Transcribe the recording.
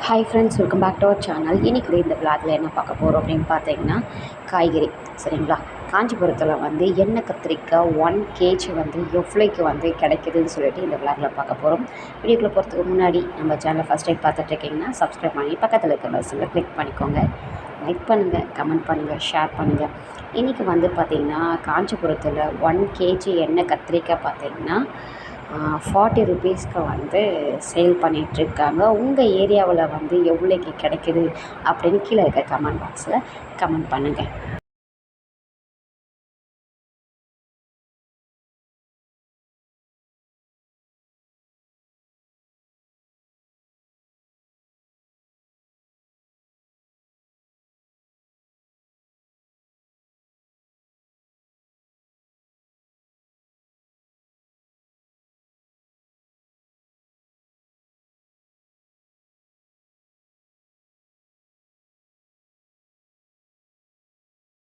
Hi friends welcome back to our channel இன்றைக்கி இந்த விளாகில் என்ன பார்க்க போகிறோம் அப்படின்னு பார்த்தீங்கன்னா காய்கறி சரிங்களா? காஞ்சிபுரத்தில் வந்து எண்ணெய் கத்திரிக்காய் ஒன் கேஜி வந்து எவ்வளோக்கு வந்து கிடைக்குதுன்னு சொல்லிட்டு இந்த விளாகில் பார்க்க போகிறோம் வீடியோக்குள்ளே போகிறதுக்கு முன்னாடி நம்ம சேனலை ஃபஸ்ட் டைம் பார்த்துட்டு இருக்கீங்கன்னா சப்ஸ்கிரைப் பண்ணி பக்கத்தில் இருக்கிற பஸ்ஸில் கிளிக் பண்ணிக்கோங்க. லைக் பண்ணுங்கள் கமெண்ட் பண்ணுங்கள் ஷேர் பண்ணுங்கள் இன்றைக்கி வந்து பார்த்திங்கன்னா காஞ்சிபுரத்தில் ஒன் கேஜி எண்ணெய் கத்திரிக்காய் பார்த்திங்கன்னா ஃபார்ட்டி ருபீஸ்க்கு வந்து சேல் பண்ணிகிட்ருக்காங்க உங்கள் ஏரியாவில் வந்து எவ்வளோக்கு கிடைக்குது அப்படின்னு கீழே இருக்க கமெண்ட் பாக்ஸில் கமெண்ட் பண்ணுங்கள்